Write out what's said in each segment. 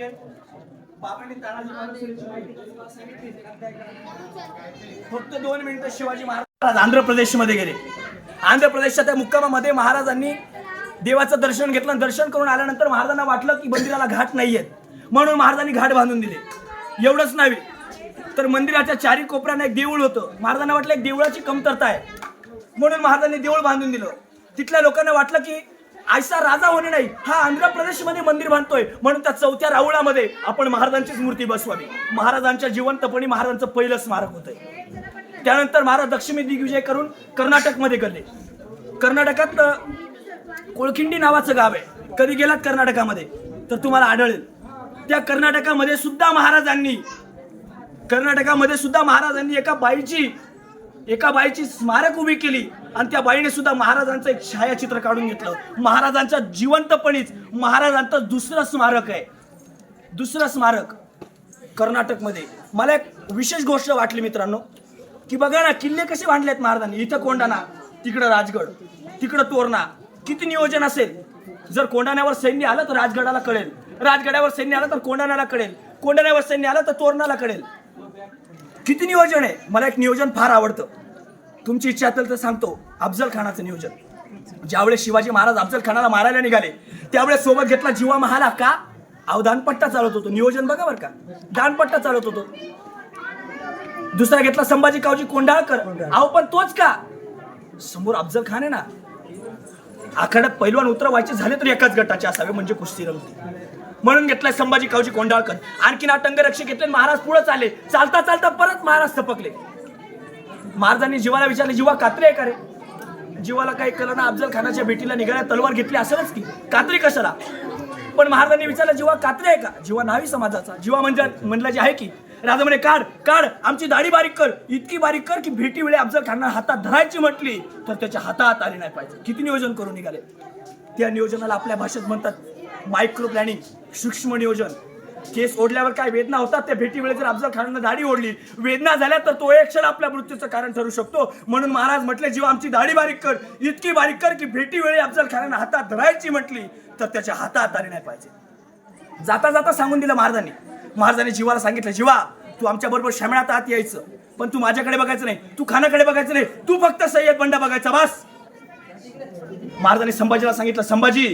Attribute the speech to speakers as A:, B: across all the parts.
A: बाबांनी तानाजी माहिती तुम्हाला सांगितली. फक्त दोन मिनिटं शिवाजी महाराज आंध्र प्रदेशमध्ये गेले. आंध्र प्रदेशच्या त्या मुक्कामामध्ये महाराजांनी देवाचं दर्शन घेतलं. दर्शन करून आल्यानंतर महाराजांना वाटलं की मंदिराला घाट नाहीयेत. म्हणून महाराजांनी घाट बांधून दिले. एवढंच नाही तर मंदिराच्या चारी कोपऱ्यानं एक देऊळ होतं. महाराजांना वाटलं एक देवळाची कमतरता आहे. म्हणून महाराजांनी देऊळ बांधून दिलं. तिथल्या लोकांना वाटलं की आयसा राजा होणे नाही हा आंध्र प्रदेशमध्ये मंदिर बांधतोय. म्हणून त्या चौथ्या राऊळामध्ये आपण महाराजांचीच मूर्ती बसवावी. महाराजांच्या जिवंतपणी महाराजांचं पहिलं स्मारक होतंय. त्यानंतर महाराज दक्षिणी दिग्विजय करून कर्नाटकमध्ये गेले कर्नाटकात कोळखिंडी नावाचं गाव आहे. कधी गेलात कर्नाटकामध्ये? तर तुम्हाला आढळेल. त्या कर्नाटकामध्ये सुद्धा महाराजांनी कर्नाटकामध्ये सुद्धा महाराजांनी एका बाईची एका बाईची स्मारक उभी केली आणि त्या बाईने सुद्धा महाराजांचं एक छायाचित्र काढून घेतलं. महाराजांच्या जिवंतपणीच महाराजांचं दुसरं स्मारक आहे. दुसरं स्मारक कर्नाटकमध्ये. मला एक विशेष गोष्ट वाटली मित्रांनो की बघा ना किल्ले कसे बांधलेत महाराजांनी. इथं कोंडाणा तिकडं राजगड तिकडं तोरणा. किती नियोजन असेल? जर कोंडाण्यावर सैन्य आलं तर राजगडाला कळेल. राजगडावर सैन्य आलं तर कोंडाण्याला कळेल. कोंडाण्यावर सैन्य आलं तर तोरणाला कळेल. किती नियोजन आहे? मला एक नियोजन फार आवडतं. तुमची इच्छा असेल तर सांगतो. अफजल खानाचं नियोजन. ज्यावेळेस शिवाजी महाराज अफजल खानाला मारायला निघाले त्यावेळेस सोबत घेतला जीवा महाला का? अहो दानपट्टा चालवत होतो. नियोजन बघा बरं का. दानपट्टा चालवत होतो. दुसरा घेतला संभाजी कावजी कोंडाळकर. अहो पण तोच का? समोर अफजल खान आहे ना. आखाड्यात पैलवान उतरवायचे झाले तर एकाच गटाचे असावे म्हणजे कुस्ती रंगती म्हणून घेतलाय संभाजी कावजी कोंडाळकर. आणखीन आठ अंगरक्षक घेतले महाराज पुढे चालले. चालता चालता परत महाराज थपकले महाराजांनी जीवाला विचारले जीवा कात्रे आहे का रे? जीवाला काही कळलं ना अफजल खानाच्या भेटीला निघाल्या तलवार घेतली असेलच की. कात्री कशाला? पण महाराजांनी विचारलं जीवा कात्रे आहे का? जीवा नावी समाजाचा. जीवा म्हणजे म्हणलं जे आहे की राजा म्हणे काढ काढ आमची दाढी बारीक कर. इतकी बारीक कर की भेटी वेळी अफजल खानना हातात धरायची म्हटली तर त्याच्या हातात आली नाही पाहिजे. किती नियोजन करून निघाले? त्या नियोजनाला आपल्या भाषेत म्हणतात मायक्रो प्लॅनिंग सूक्ष्म नियोजन. केस ओढल्यावर काय वेदना होतात? त्या भेटी वेळी जर अफजल खाननं दाढी ओढली वेदना झाल्या तर तो एक क्षण आपल्या मृत्यूचं कारण ठरू शकतो. म्हणून महाराज म्हटले जीवा आमची दाढी बारीक कर. इतकी बारीक कर की भेटी वेळी अफजल खानानं हातात धरायची म्हटली तर त्याच्या हातात आली नाही पाहिजे. जाता जाता सांगून दिलं महाराजांनी. महाराजांनी जीवाला सांगितलं जीवा तू आमच्या बरोबर शामळात आत यायचं. पण तू माझ्याकडे बघायचं नाही. तू खानाकडे बघायचं नाही. तू फक्त सय्यद बंडा बघायचा बस. महाराजांनी संभाजीला सांगितलं संभाजी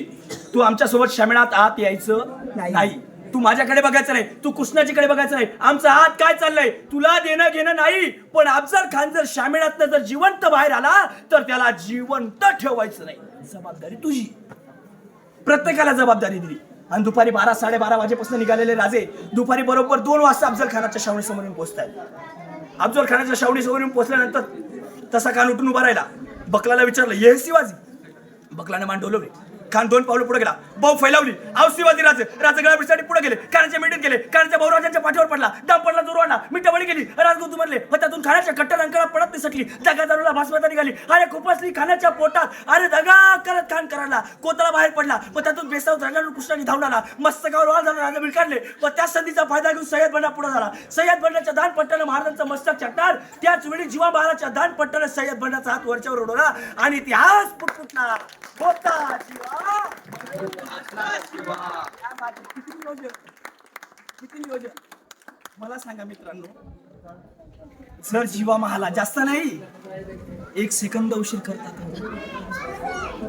A: तू आमच्यासोबत शामिळात आत यायचं नाही. तू माझ्याकडे बघायचं नाही तू कृष्णाजीकडे बघायचं नाही. आमचा हात काय चाललंय? तुला देणं घेणं नाही पण अफजल खान जर शामिळात जर जिवंत बाहेर आला तर त्याला जिवंत ठेवायचं नाही. जबाबदारी तुझी. प्रत्येकाला जबाबदारी दिली. आणि दुपारी बारा साडेबारा वाजेपासून निघालेले राजे दुपारी बरोबर दोन वाजता अफजल खानाच्या शावणीसमोर येऊन पोहोचतात अफजल खानाच्या शावणीसमोर येऊन पोहोचल्यानंतर तसा खान उठून उभा राहिला. बकलाला विचारलं ये शिवाजी? बकलाने मान डोलवले खान दोन पावलं पुढे गेला. भाऊ फैलावली. आव शिवाजी राजे राजगडासाठी पुढे गेले. खानाच्या मिठीत गेले. खानाच्या भाऊराजांच्या पाठीवर पडला. दाम पडला जोर मिठावळी गेली. राजगुतू मरले त्यातून खाण्याच्या कट्टर अंकला पडत निसटली दगा दारूला भासवता निघाली. अरे खुपसली खाण्याच्या पोटात. अरे दगा करत खान करायला. कोतळा बाहेर पडला. पण त्यातून बेसावत राजा कृष्णाने धावून आला मस्तकावर वाळ झाला. राजा काढले पण त्या संधीचा फायदा घेऊन सय्यद बंडा पुढे झाला. सय्यद बंडाच्या दान पट्ट्यानं महाराजांचा मस्तक चटणार त्याच वेळी जीवा महाराजच्या दान पट्ट्यानं सय्यद बंडाचा हात वरच्यावर उडवला. आणि इतिहास पुटपुटला. होता जीवा. किती नियोजन किती नियोजन मला सांगा मित्रांनो जर जीवा महाला जास्त नाही एक सेकंद उशीर करतात.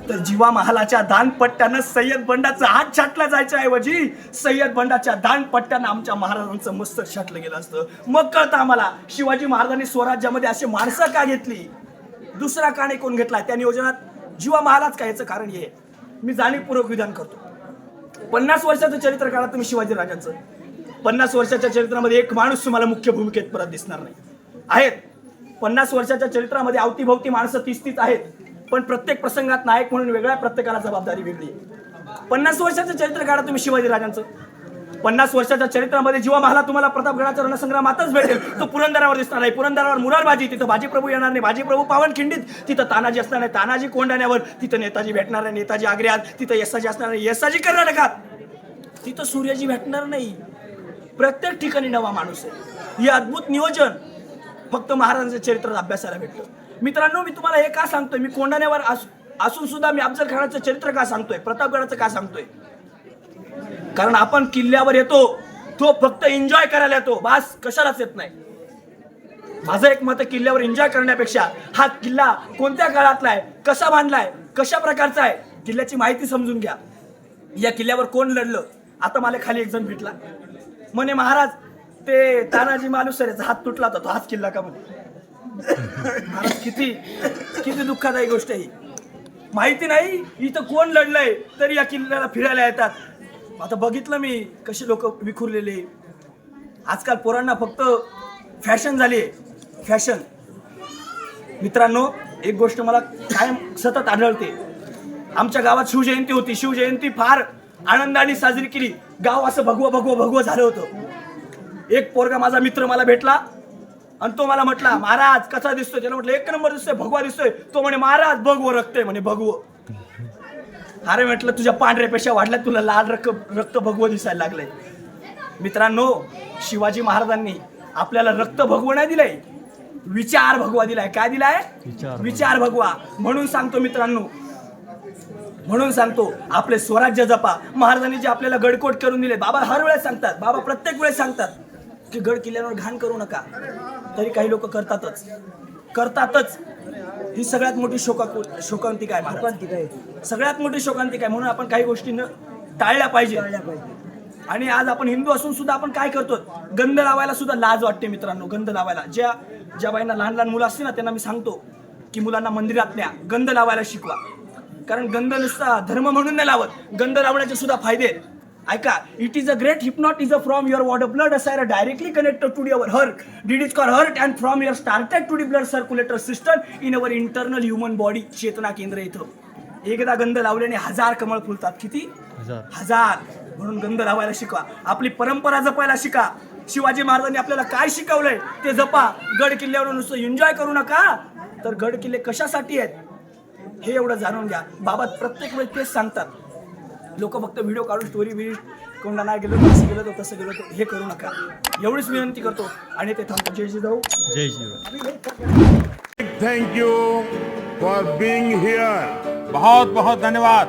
A: तर जीवा महालाच्या दानपट्ट्यानं सय्यद बंडाचा हात छाटला जायच्या ऐवजी सय्यद बंडाच्या दानपट्ट्यानं आमच्या महाराजांचं मस्तक छाटलं गेलं असतं. मग कळतं आम्हाला शिवाजी महाराजांनी स्वराज्यामध्ये अशी माणसं का घेतली? दुसरा काणे कोण घेतला? त्या नियोजनात जीवा महालाच का याचं कारण हे? मी जाणीवपूर्वक विधान करतो. पन्नास वर्षाचं चरित्र काढा तुम्ही शिवाजी राजांचं पन्नास वर्षाच्या चरित्रामध्ये एक माणूस तुम्हाला मुख्य भूमिकेत परत दिसणार नाही. आहेत. पन्नास वर्षाच्या चरित्रामध्ये अवतीभवती माणसं तीस तीच आहेत. पण प्रत्येक प्रसंगात नायक म्हणून वेगळ्या प्रत्येकाला जबाबदारी वेगळी आहे. पन्नास वर्षाचं चरित्र काढा तुम्ही शिवाजी राजांचं पन्नास वर्षाच्या चरित्रामध्ये जेव्हा मला तुम्हाला प्रतापगडाचा रणसंग्रामातच भेटेल. तो पुरंदरावर दिसणार नाही. पुरंदरावर मुरारबाजी. तिथं बाजीप्रभू येणार नाही. बाजीप्रभू पावनखिंडीत तिथं तानाजी असणार नाही. तानाजी कोंडाण्यावर तिथं नेताजी भेटणार नाही. नेताजी आग्र्यात तिथं यसाजी असणार नाही. यसाजी कर्नाटकात. तिथं सूर्याजी भेटणार नाही. प्रत्येक ठिकाणी नवा माणूस आहे. हे अद्भुत नियोजन फक्त महाराजांच्या चरित्रात अभ्यासाला भेटतो. मित्रांनो मी तुम्हाला हे का सांगतोय? मी कोंढाण्यावर असून सुद्धा मी अफजल खानाचं चरित्र का सांगतोय? प्रतापगडाचं का सांगतोय? कारण आपण किल्ल्यावर येतो तो फक्त एन्जॉय करायला येतो. बास कशालाच येत नाही. माझं एक मत किल्ल्यावर एन्जॉय करण्यापेक्षा हा किल्ला कोणत्या काळातला आहे कसा बांधलाय कशा प्रकारचा आहे किल्ल्याची माहिती समजून घ्या. या किल्ल्यावर कोण लढलं? आता मला खाली एक जण भेटला. म्हणे महाराज ते तानाजी मालुसरेचा हात तुटला होता तो हाच किल्ला का म्हणे? महाराज किती किती दुःखदायी गोष्ट आहे ही. माहिती नाही इथं कोण लढलंय तरी या किल्ल्याला फिरायला येतात. आता बघितलं मी कसे लोक विखुरलेले आजकाल पोरांना फक्त फॅशन झाली आहे. फॅशन. मित्रांनो एक गोष्ट मला कायम सतत आढळते. आमच्या गावात शिवजयंती होती. शिवजयंती फार आनंदाने साजरी केली. गाव असं भगवं भगवं भगवं झालं होतं. एक पोरगा माझा मित्र मला भेटला आणि तो मला म्हटला महाराज कसा दिसतोय? त्याला म्हटलं एक नंबर दिसतोय भगवा दिसतोय. तो म्हणे महाराज भगवं रक्त आहे म्हणे भगवं. अरे म्हटलं तुझ्या पांढऱ्या पेशा वाढल्या तुला लाल रक्त रक्त भगवं दिसायला लागलंय. मित्रांनो शिवाजी महाराजांनी आपल्याला रक्त भगवा नाही दिलंय विचार भगवा दिलाय. काय दिलाय? विचार भगवा. म्हणून सांगतो मित्रांनो म्हणून सांगतो आपले स्वराज्य जपा. महाराजांनी जे आपल्याला गडकोट करून दिले बाबा हर वेळेस सांगतात बाबा प्रत्येक वेळेस सांगतात की गड किल्ल्यावर घाण करू नका. तरी काही लोक करतातच. करतातच. ही सगळ्यात मोठी शोका शोकांतिका आहे सगळ्यात मोठी शोकांतिका आहे म्हणून आपण काही गोष्टी न टाळल्या पाहिजे आणि आज आपण हिंदू असून सुद्धा आपण काय करतो गंध लावायला सुद्धा लाज वाटते मित्रांनो गंध लावायला. ज्या ज्या बाईंना लहान लहान मुलं असतील ना त्यांना मी सांगतो की मुलांना मंदिरात न्या गंध लावायला शिकवा. कारण गंध नुसता धर्म म्हणून नाही लावत गंध लावण्याचे सुद्धा फायदे आहेत. ऐका it is a great hypnotism from your water blood असायर directly connected to your heart did is core heart and from your started to the blood circulator system in our internal human body चेतना केंद्र इथं. एकदा गंध लावल्याने हजार कमळ फुलतात. किती? हजार. म्हणून गंध लावायला शिकवा. आपली परंपरा जपायला शिका. शिवाजी महाराजांनी आपल्याला काय शिकवलंय ते जपा. गड किल्ल्यावर नुसतं एन्जॉय करू नका. तर गड किल्ले कशासाठी आहेत? हे एवढं जाणून घ्या. बाबा प्रत्येक वेळी तेच सांगतात. लोक फक्त व्हिडिओ काढून स्टोरी बिरी कोणाला नाही गेलो असं गेलो तर तसं गेलो तर हे करू नका. एवढीच विनंती करतो आणि ते थांबतो. जय जिजाऊ
B: जय
C: Thank you for being here.
B: बहुत बहुत धन्यवाद.